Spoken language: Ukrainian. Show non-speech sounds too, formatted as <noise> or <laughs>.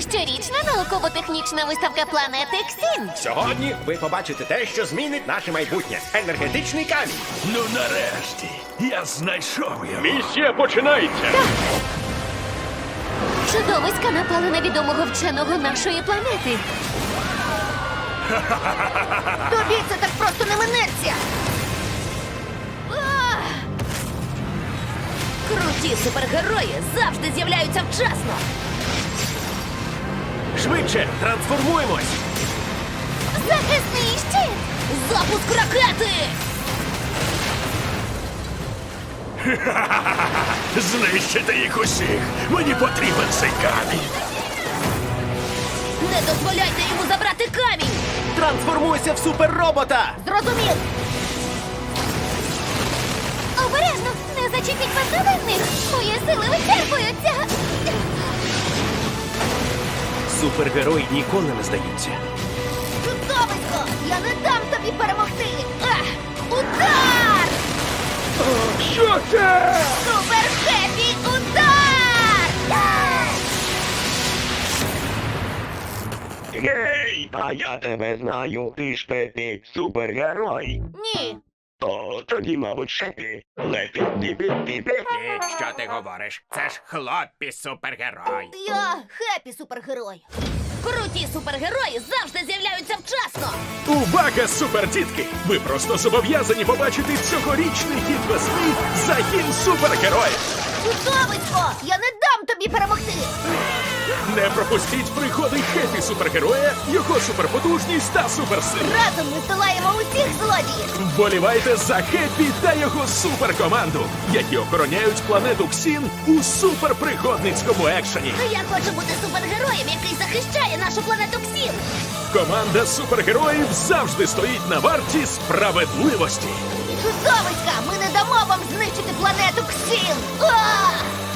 Щорічна науково-технічна виставка планети Ксін. Сьогодні ви побачите те, що змінить наше майбутнє. Енергетичний камінь. Ну нарешті, я знайшов його. Місія починається. Чудовиська напали на відомого вченого нашої планети. <laughs> Тобі це так просто не минеться. Круті супергерої завжди з'являються вчасно. Швидше трансформуємось. Захисний щит! Запуск ракети! <laughs> Знищити їх усіх. Мені потрібен цей камінь. Не дозволяйте йому забрати камінь! Трансформуйся в суперробота. Зрозумів. Обережно! Не зачепіть бездоганних! Мої сили вичерпуються! Супергерої ніколи не здаються. Чудовисько! Я не дам тобі перемогти! Ах! Удар! Що це? Супер хеппі удар! Гей, а я тебе знаю, ти ж Пепі, супергерой. Ні. О, тоді, мабуть, Шепі. Лепі, піпі, піпі. Ні, що ти говориш? Це ж хлопці супергерой. Я хеппі супергерой. Круті супергерої завжди з'являються вчасно! Увага, супердітки! Ви просто зобов'язані побачити цьогорічний хід весни загін супергероїв. Чудовисько! Я не тобі перемогти! Не пропустіть приходи хепі супергероя, його суперпотужність та суперсили. Разом ми здолаємо усіх злодіїв! Вболівайте за Хеппі та його суперкоманду, які охороняють планету Ксін у суперпригодницькому екшені. Я хочу бути супергероєм, який захищає нашу планету Ксін! Команда супергероїв завжди стоїть на варті справедливості. Чудовиська! Ми не дамо вам знищити планету Ксін! А!